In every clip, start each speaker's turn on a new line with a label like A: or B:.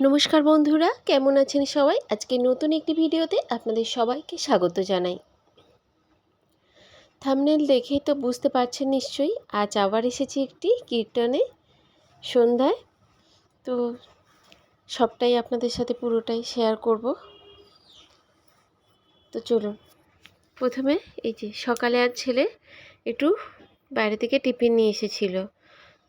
A: নমস্কার বন্ধুরা, কেমন আছেন সবাই? আজকে নতুন একটি ভিডিওতে আপনাদের সবাইকে স্বাগত জানাই। থামনেল দেখেই তো বুঝতে পারছেন নিশ্চয়ই, আজ আবার এসেছি একটি কীর্তনে সন্ধ্যায়। তো সবটাই আপনাদের সাথে পুরোটাই শেয়ার করব। তো চলুন, প্রথমে এই যে সকালে আর ছেলে একটু বাইরে থেকে টিফিন নিয়ে এসেছিল।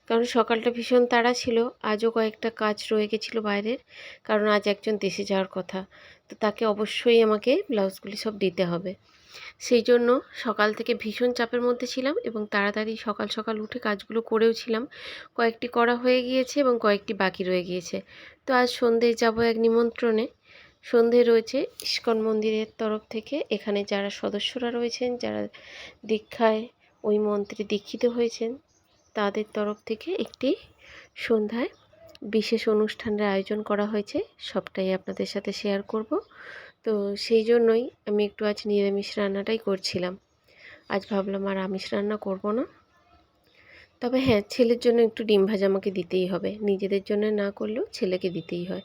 A: কারণ সকালটা ভীষণ তাড়া ছিল। আজও কয়েকটা কাজ রয়ে গেছিল বাইরের, কারণ আজ একজন দেশে যাওয়ার কথা। তো তাকে অবশ্যই আমাকে ব্লাউজগুলি সব দিতে হবে। সেই জন্য সকাল থেকে ভীষণ চাপের মধ্যে ছিলাম এবং তাড়াতাড়ি সকাল সকাল উঠে কাজগুলো করেও ছিলাম। কয়েকটি করা হয়ে গিয়েছে এবং কয়েকটি বাকি রয়ে গিয়েছে। তো আজ সন্ধে যাব এক নিমন্ত্রণে। সন্ধে রয়েছে ইস্কন মন্দিরের তরফ থেকে। এখানে যারা সদস্যরা রয়েছেন, যারা দীক্ষায় ওই মন্ত্রে দীক্ষিত হয়েছেন তাদের তরফ থেকে একটি সন্ধ্যায় বিশেষ অনুষ্ঠানের আয়োজন করা হয়েছে। সবটাই আপনাদের সাথে শেয়ার করব। তো সেই জন্যই আমি একটু আজ নিরামিষ রান্নাটাই করছিলাম। আজ ভাবলাম আর আমিষ রান্না করব না। তবে হ্যাঁ ছেলের জন্য একটু ডিম ভাজা আমাকে দিতেই হবে। নিজেদের জন্য না করলেও ছেলেকে দিতেই হয়।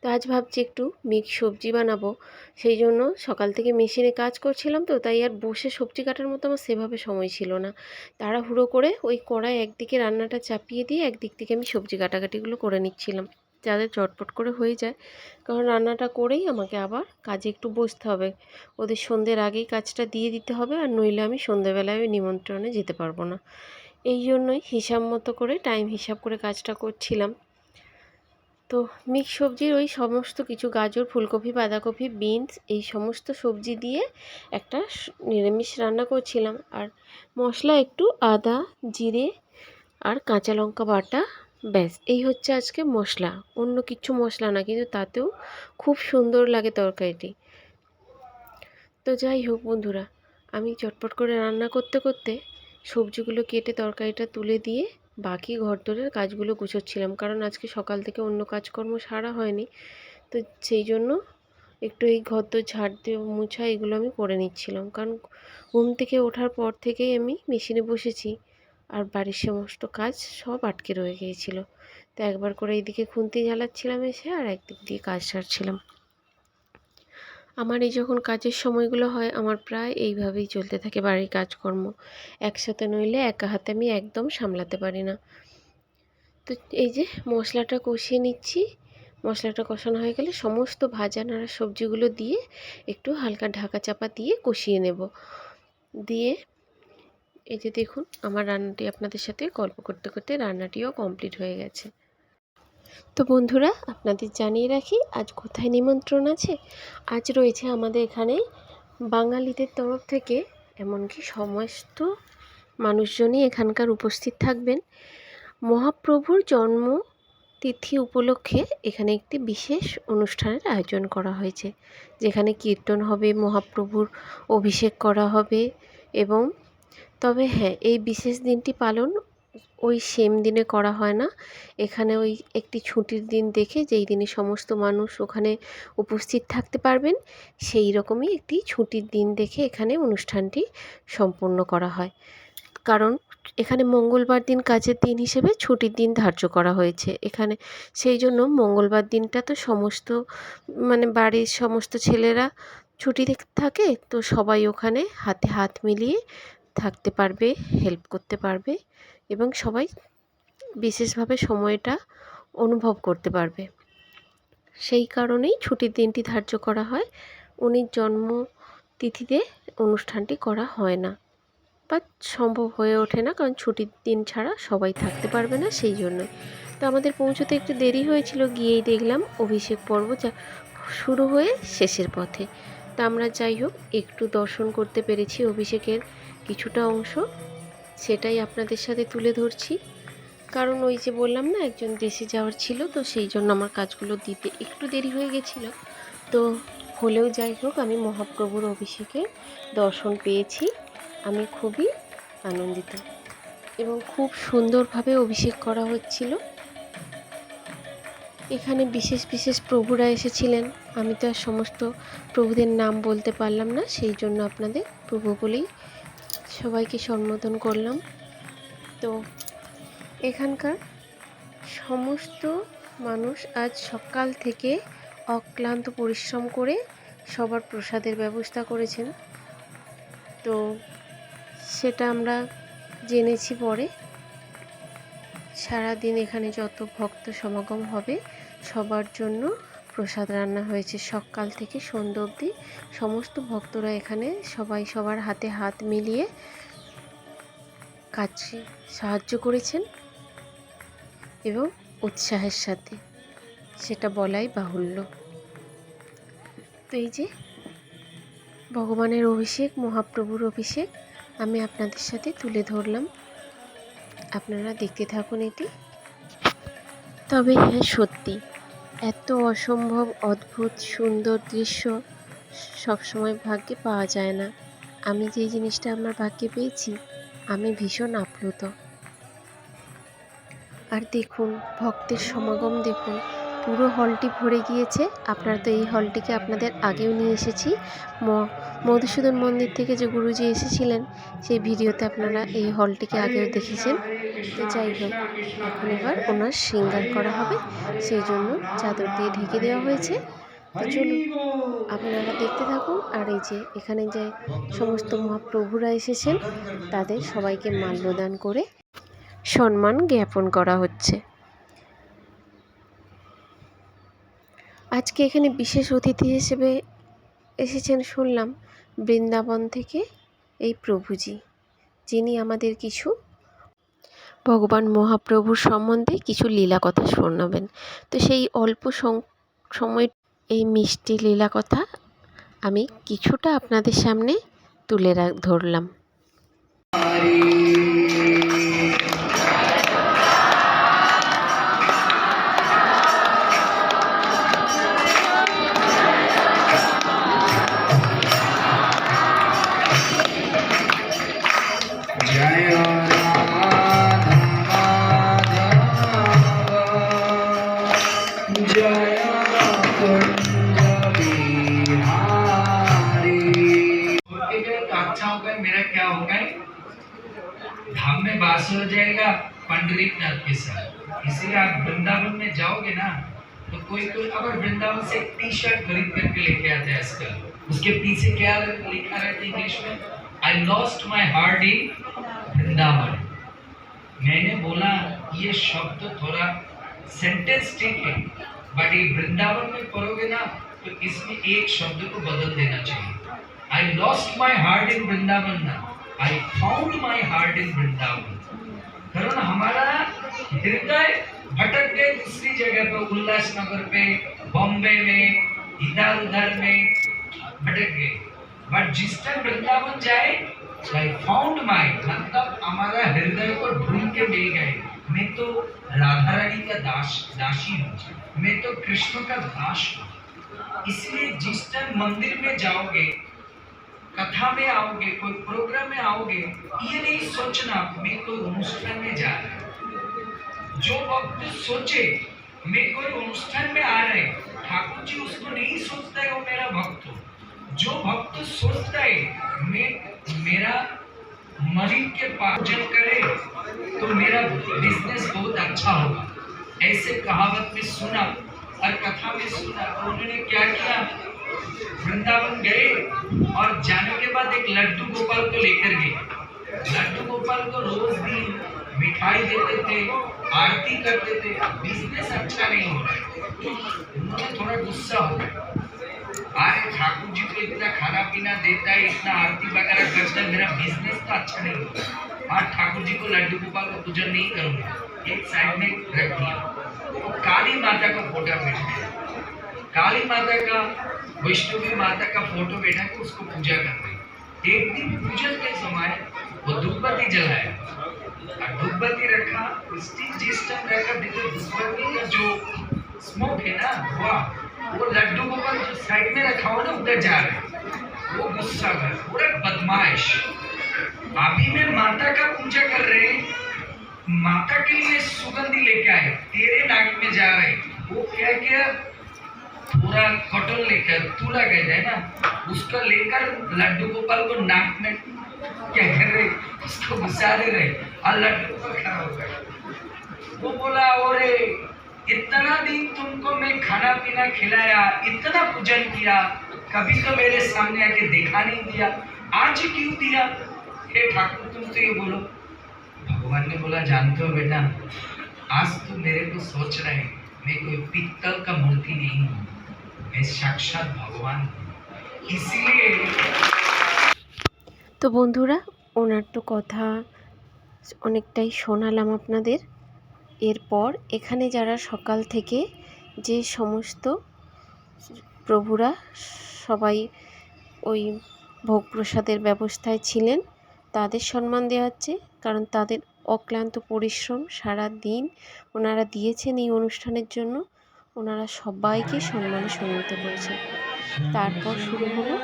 A: তো আজ ভাবছি একটু মিক্স সবজি বানাবো। সেই জন্য সকাল থেকে মেশিনে কাজ করছিলাম তো, তাই আর বসে সবজি কাটার মতো আমার সেভাবে সময় ছিল না। তাড়াহুড়ো করে ওই কড়াই একদিকে রান্নাটা চাপিয়ে দিয়ে একদিক থেকে আমি সবজি কাটাকাটিগুলো করে নিচ্ছিলাম। যাদের চটপট করে হয়ে যায়। কারণ রান্নাটা করেই আমাকে আবার কাজে একটু বসতে হবে। ওদের সন্ধ্যের আগেই কাজটা দিয়ে দিতে হবে আর নইলে আমি সন্ধ্যেবেলায় নিমন্ত্রণে যেতে পারব না। এই জন্যই হিসাব মতো করে টাইম হিসাব করে কাজটা করছিলাম। তো মিক্স সবজির ওই সমস্ত কিছু, গাজর, ফুলকপি, বাঁধাকপি, বিনস, এই সমস্ত সবজি দিয়ে একটা নিরামিষ রান্না করছিলাম। আর মশলা একটু আদা, জিরে আর কাঁচা লঙ্কা বাটা, ব্যাস। এই হচ্ছে আজকে মশলা। অন্য কিছু মশলা না, কিন্তু তাতেও খুব সুন্দর লাগে তরকারিটি। তো যাই হোক বন্ধুরা, আমি চটপট করে রান্না করতে করতে সবজিগুলো কেটে তরকারিটা তুলে দিয়ে বাকি ঘরদোরের কাজগুলো গুছোচ্ছিলাম। কারণ আজকে সকাল থেকে অন্য কাজকর্ম সারা হয়নি। তো সেই জন্য একটু এই ঘরদোর ঝাড় দিয়ে মুছা এগুলো আমি করে নিচ্ছিলাম। কারণ ঘুম থেকে ওঠার পর থেকেই আমি মেশিনে বসেছি আর বাড়ির সমস্ত কাজ সব আটকে রয়ে গিয়েছিল। তো একবার করে এইদিকে খুন্তি জ্বালাচ্ছিলাম এসে আর একদিক দিয়ে কাজ সারছিলাম। আমার এই যখন কাজের সময়গুলো হয়, আমার প্রায় এইভাবেই চলতে থাকে বাড়ির কাজকর্ম। একসাথে নইলে একা হাতে আমি একদম সামলাতে পারি না। তো এই যে মশলাটা কষিয়ে নিচ্ছি। মশলাটা কষানো হয়ে গেলে সমস্ত ভাজা নাড়া সবজিগুলো দিয়ে একটু হালকা ঢাকা চাপা দিয়ে কষিয়ে নেব। দিয়ে এই যে দেখুন, আমার রান্নাটি আপনাদের সাথে গল্প করতে করতে রান্নাটিও কমপ্লিট হয়ে গেছে। তো বন্ধুরা, আপনাদের জানিয়ে রাখি, আজ কোথায় নিমন্ত্রণ আছে? আজ রয়েছে আমাদের এখানে বাঙালিদের তরফ থেকে এমনকি সমস্ত মানুষজনই এখানকার উপস্থিত থাকবেন। মহাপ্রভুর জন্ম তিথি উপলক্ষে এখানে একটি বিশেষ অনুষ্ঠানের আয়োজন করা হয়েছে, যেখানে কীর্তন হবে, মহাপ্রভুর অভিষেক করা হবে এবং তবে হ্যাঁ এই বিশেষ দিনটি পালন ওই সেম দিনে করা হয় না। এখানে ওই একটি ছুটির দিন দেখে যেই দিনে সমস্ত মানুষ ওখানে উপস্থিত থাকতে পারবেন, সেই রকমই একটি ছুটির দিন দেখে এখানে অনুষ্ঠানটি সম্পন্ন করা হয়। কারণ এখানে মঙ্গলবার দিন কাজের দিন হিসেবে ছুটির দিন ধার্য করা হয়েছে। এখানে সেই জন্য মঙ্গলবার দিনটা তো সমস্ত মানে বাড়ির সমস্ত ছেলেরা ছুটি থাকে তো সবাই ওখানে হাতে হাত মিলিয়ে থাকতে পারবে হেল্প করতে পারবে। এবং সবাই বিশেষভাবে সময়টা অনুভব করতে পারবে। সেই কারণেই ছুটির দিনটি ধার্য করা হয়। উনি জন্ম তিথিতে অনুষ্ঠানটি করা হয় না। বা সম্ভব হয়ে ওঠে না, কারণ ছুটির দিন ছাড়া সবাই থাকতে পারবে না সেই জন্য। তো আমাদের পৌঁছতে একটু দেরি হয়েছিল, গিয়েই দেখলাম অভিষেক পর্ব যা শুরু হয়ে শেষের পথে। তা আমরা যাই হোক, একটু দর্শন করতে পেরেছি অভিষেকের কিছুটা অংশ। সেটাই আপনাদের সাথে তুলে ধরছি। কারণ ওই যে বললাম না, একজন দেশে যাওয়ার ছিল, তো সেই জন্য আমার কাজগুলো দিতে একটু দেরি হয়ে গেছিল। তো হলেও যাই হোক, আমি মহাপ্রভুর অভিষেকে দর্শন পেয়েছি। আমি খুবই আনন্দিত এবং খুব সুন্দরভাবে অভিষেক করা হচ্ছিল। এখানে বিশেষ বিশেষ প্রভুরা এসেছিলেন। আমি তো আর সমস্ত প্রভুদের নাম বলতে পারলাম না, সেই জন্য আপনাদের প্রভু বলেই সবাইকে সম্বোধন করলাম। তো এখানকার সমস্ত মানুষ আজ সকাল থেকে অক্লান্ত পরিশ্রম করে সবার প্রসাদের ব্যবস্থা করেছেন। তো সেটা আমরা জেনেছি পরে। সারাদিন এখানে যত ভক্ত সমাগম হবে সবার জন্য প্রসাদ রান্না হয়েছে সকাল থেকে সন্ধ্যা অবধি। সমস্ত ভক্তরা এখানে সবাই সবার হাতে হাত মিলিয়ে কাজে সাহায্য করেছেন এবং উৎসাহের সাথে। সেটা বলাই বাহুল্য। তো এই যে ভগবানের অভিষেক, মহাপ্রভুর অভিষেক আমি আপনাদের সাথে তুলে ধরলাম। আপনারা দেখতে থাকুন এটি। তবে হ্যাঁ সত্যি। এত অসম্ভব, অদ্ভুত, সুন্দর দৃশ্য সবসময় ভাগ্যে পাওয়া যায় না। আমি যেই জিনিসটা আমার ভাগ্যে পেয়েছি, আমি ভীষণ আপ্লুত। আর দেখুন, ভক্তের সমাগম দেখুন পুরো হলটি ভরে গিয়েছে। আপনারা তো এই হলটিকে আপনাদের আগেও নিয়ে এসেছি। ম- মধুসূদন মন্দির থেকে যে গুরুজি এসেছিলেন, সেই ভিডিওতে আপনারা এই হলটিকে আগেও দেখেছেন। তো যাই হোক, এখন এবার ওনার শৃঙ্গার করা হবে। সেই জন্য চাদর দিয়ে ঢেকে দেওয়া হয়েছে। তো চলুন, আপনারা দেখতে থাকুন। আর এই যে, এখানে যে সমস্ত মহাপ্রভুরা এসেছেন, তাদের সবাইকে মাল্যদান করে সম্মান জ্ঞাপন করা হচ্ছে। আজকে এখানে বিশেষ অতিথি হিসেবে এসেছেন শুনলাম, বৃন্দাবন থেকে এই প্রভুজি, যিনি আমাদের কিছু ভগবান মহাপ্রভুর সম্বন্ধে কিছু লীলা কথা শোনাবেন। তো সেই অল্প সময় এই মিষ্টি লীলা কথা আমি কিছুটা আপনাদের সামনে তুলে ধরলাম।
B: वास हो जाएगा पंडरीनाथ के साथ। इसलिए आप वृंदावन में जाओगे ना तो कोई कोई अगर वृंदावन से टी शर्ट खरीद करके लेके आते हैं आजकल, उसके पीछे क्या लिखा रहता है इंग्लिश में? I lost my heart in Vrindavan. मैंने बोला, ये शब्द थोड़ा सेंटेंस ठीक है बट ये वृंदावन में पढ़ोगे ना तो इसमें एक शब्द को बदल देना चाहिए। I lost my heart in Vrindavan ना। I found my heart in Vrindavan. कारण हमारा हृदय भटक गए दूसरी जगह पे, उल्लासनगर पे, बॉम्बे में, इधर उधर में भटक गए बट जिस टाइम वृंदावन जाए आई फाउंड माई मतलब हमारा हृदय को ढूंढ के मिल गए। मैं तो राधा रानी का दास, दासी हूँ। मैं तो कृष्ण का दास हूँ। इसलिए जिस टाइम मंदिर में जाओगे कथा में आओगे, कोई प्रोग्राम में आओगे, ये नहीं सोचना, मैं कोई अनुष्ठान में जा रहा जो भक्त सोचे, मैं कोई अनुष्ठान में आ रहे ठाकुर जी उसको नहीं सोचता है, वो मेरा भक्त जो भक्त सोचता है, मैं, मेरा मरीज़ के पास जन करे तो मेरा बिज़नेस बहुत अच्छा होगा। ऐसे कहावत में सुना और कथा में सुना, उन्होंने क्या किया? वृंदावन गए और जाने के बाद एक लड्डू गोपाल को लेकर गए। लड्डू गोपाल को रोज दिन मिठाई देते थे, आरती करते थे बिज़नेस अच्छा नहीं हो रहा है। उन्होंने थोड़ा गुस्सा हो गया। अरे ठाकुर जी को इतना खाना पीना देता है, इतना आरती वगैरह करता है, मेरा बिज़नेस तो अच्छा नहीं होता आज ठाकुर जी को लड्डू गोपाल को पूजन नहीं करूँगा। एक साइड में रख दिया। वो काली माता का फ़ोटो बैठ गया काली माता का वैष्णवी माता का फ़ोटो बैठा के उसको पूजा कर रहे। एक दिन पूजन के समय वो धूपबत्ती जलाया। और धूपबत्ती रखा स्टिक जिस टाइम रखा, देखो धूपबत्ती का जो स्मोक है ना धुआँ वो लड्डू गोपाल जो साइड में रखा हुआ ना, उधर जा रहा वो गुस्सा कर, पूरा बदमाश। अभी मैं माता का पूजा कर रहे हैं। माता के लिए सुगंधी लेके आए, तेरे नाक में जा रहे वो क्या किया? पूरा कटोल लेकर तूला कहते हैं ना, उसको लेकर लड्डू गोपाल को नाक में कर रहे, उसको घुसा दे रहे, और लड्डू गोपाल खड़ा हो गया। वो बोला, ओरे, इतना दिन तुमको मैं खाना पीना खिलाया, इतना पूजन किया, कभी तो मेरे सामने आके देखा नहीं दिया, आज क्यों दिया? हे ठाकुर तुम तो ये बोलो। भगवान ने बोला, जानते हो बेटा, आज तो मेरे को सोच रहे मैं कोई पित्तल का मूर्ति नहीं हूँ। मैं साक्षात भगवान हूँ इसलिए
A: তো বন্ধুরা ওনার তো কথা অনেকটাই শোনালাম আপনাদের এরপর এখানে যারা সকাল থেকে যে সমস্ত প্রভুরা সবাই ওই ভোগ প্রসাদের ব্যবস্থায় ছিলেন তাদের সম্মান দেওয়া হচ্ছে কারণ তাদের অক্লান্ত পরিশ্রম সারা দিন ওনারা দিয়েছেন এই অনুষ্ঠানের জন্য ওনারা সবাইকে সম্মানে সম্মানিত করেছেন তারপর শুরু হলো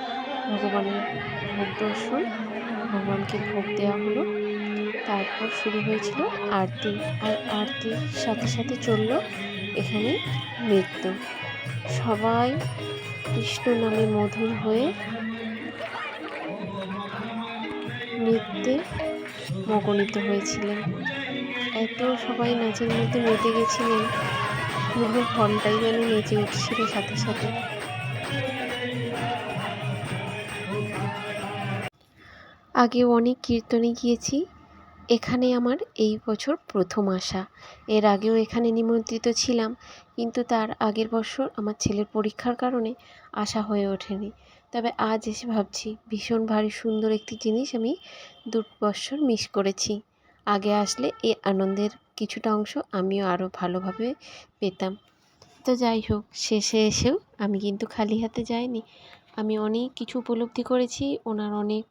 A: ভগবানের ভোগ দর্শন, ভগবানকে ভোগ দেওয়া হলো। তারপর শুরু হয়েছিল আরতি, আর আরতির সাথে সাথে চলল এখানে নৃত্য। সবাই কৃষ্ণ নামে মধুর হয়ে নৃত্যে মগনিত হয়েছিলেন। এত সবাই নাচের মধ্যে মেতে গেছিলেন। পুরো হলটাই যেন নেচে উঠছিল সাথে সাথে। আগেও অনেক কীর্তনে গিয়েছি, এখানে আমার এই বছর প্রথম আসা। এর আগেও এখানে নিমন্ত্রিত ছিলাম, কিন্তু তার আগের বছর আমার ছেলের পরীক্ষার কারণে আসা হয়ে ওঠেনি। তবে আজ এসে ভাবছি, ভীষণ ভারী সুন্দর একটি জিনিস আমি দু বছর মিস করেছি। আগে আসলে এই আনন্দের কিছুটা অংশ আমিও আরও ভালোভাবে পেতাম। তো যাই হোক, শেষে এসেও আমি কিন্তু খালি হাতে যাইনি। আমি অনেক কিছু উপলব্ধি করেছি, ওনার অনেক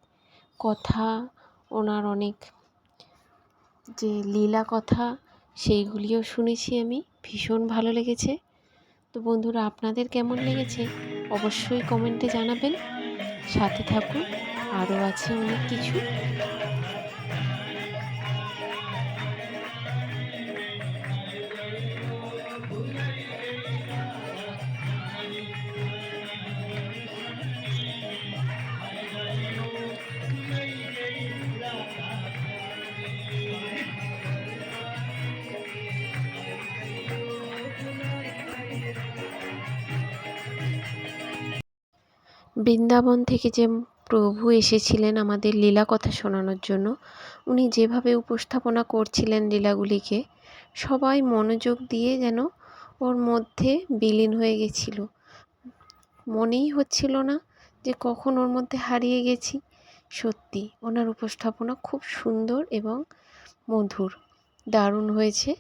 A: কথা, ওনার অনেক যে লীলা কথা, সেইগুলিও শুনেছি আমি। ভীষণ ভালো লেগেছে। তো বন্ধুরা, আপনাদের কেমন লেগেছে? অবশ্যই কমেন্টে জানাবেন। সাথে থাকুন আরও আছে অনেক কিছু। বৃন্দাবন থেকে যে প্রভু এসেছিলেন আমাদের লীলা কথা শোনানোর জন্য, উনি যেভাবে উপস্থাপনা করছিলেন লীলাগুলিকে, সবাই মনোযোগ দিয়ে যেন ওর মধ্যে বিলীন হয়ে গেছিল। মনেই হচ্ছিল না যে কখন ওর মধ্যে হারিয়ে গেছি। সত্যি, ওনার উপস্থাপনা খুব সুন্দর এবং মধুর। দারুণ হয়েছে।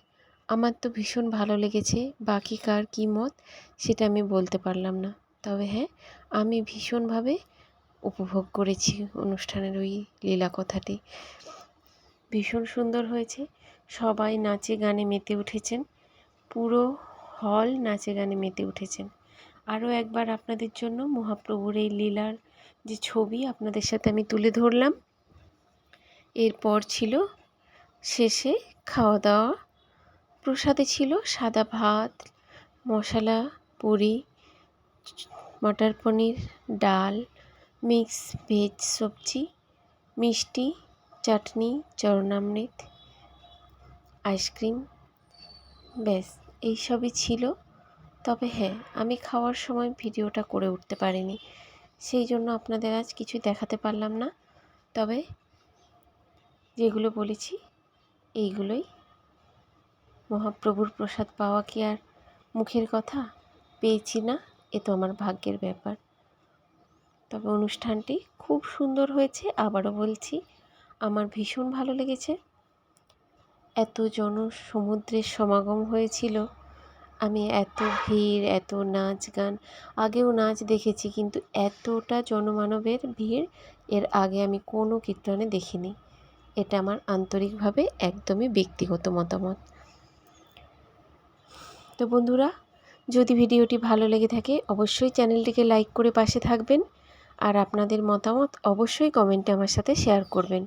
A: আমার তো ভীষণ ভালো লেগেছে। বাকি কার কী মত, সেটা আমি বলতে পারলাম না। তবে হ্যাঁ আমি ভীষণভাবে উপভোগ করেছি অনুষ্ঠানের ওই লীলা কথাটি। ভীষণ সুন্দর হয়েছে। সবাই নাচে গানে মেতে উঠেছেন। পুরো হল নাচে গানে মেতে উঠেছেন। আরও একবার আপনাদের জন্য মহাপ্রভুর এই লীলার যে ছবি আপনাদের সাথে আমি তুলে ধরলাম। এরপর ছিল শেষে খাওয়া দাওয়া প্রসাদে ছিল সাদা ভাত, মশলা, পুরি মটর পনির, ডাল, মিক্স ভেজ সবজি, মিষ্টি, চাটনি, চরণামৃত, আইসক্রিম, ব্যাস এইসবই ছিল। তবে হ্যাঁ আমি খাওয়ার সময় ভিডিওটা করে উঠতে পারিনি। সেই জন্য আপনাদের আজ কিছুই দেখাতে পারলাম না। তবে যেগুলো বলেছি, এইগুলোই। মহাপ্রভুর প্রসাদ পাওয়া কি আর মুখের কথা? পেয়েছি না। এ তো আমার ভাগ্যের ব্যাপার। তবে অনুষ্ঠানটি খুব সুন্দর হয়েছে, আবারও বলছি, আমার ভীষণ ভালো লেগেছে। এত জন সমুদ্রের সমাগম হয়েছিল, আমি এত ভিড়, এত নাচ গান, আগেও নাচ দেখেছি, কিন্তু এতটা জনমানবের ভিড়, এর আগে আমি কোনো কীর্তনে দেখিনি। এটা আমার আন্তরিকভাবে একদমই ব্যক্তিগত মতামত। তো বন্ধুরা যদি ভিডিওটি ভালো লেগে থাকে, অবশ্যই চ্যানেলটিকে লাইক করে পাশে থাকবেন আর আপনাদের মতামত অবশ্যই কমেন্টে আমার সাথে শেয়ার করবেন।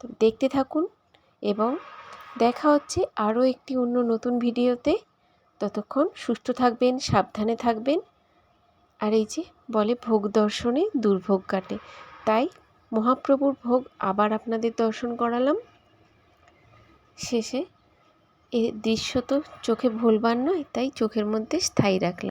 A: তো দেখতে থাকুন এবং দেখা হচ্ছে আরও একটি অন্য নতুন ভিডিওতে। ততক্ষণ সুস্থ থাকবেন, সাবধানে থাকবেন। আর এই যে বলে ভোগ দর্শনে দুর্ভোগ কাটে। তাই মহাপ্রভুর ভোগ আবার আপনাদের দর্শন করালাম। শেষে এই দৃশ্য তো চোখে ভুলবার নয় তাই চোখের মধ্যে স্থায়ী রাখলাম।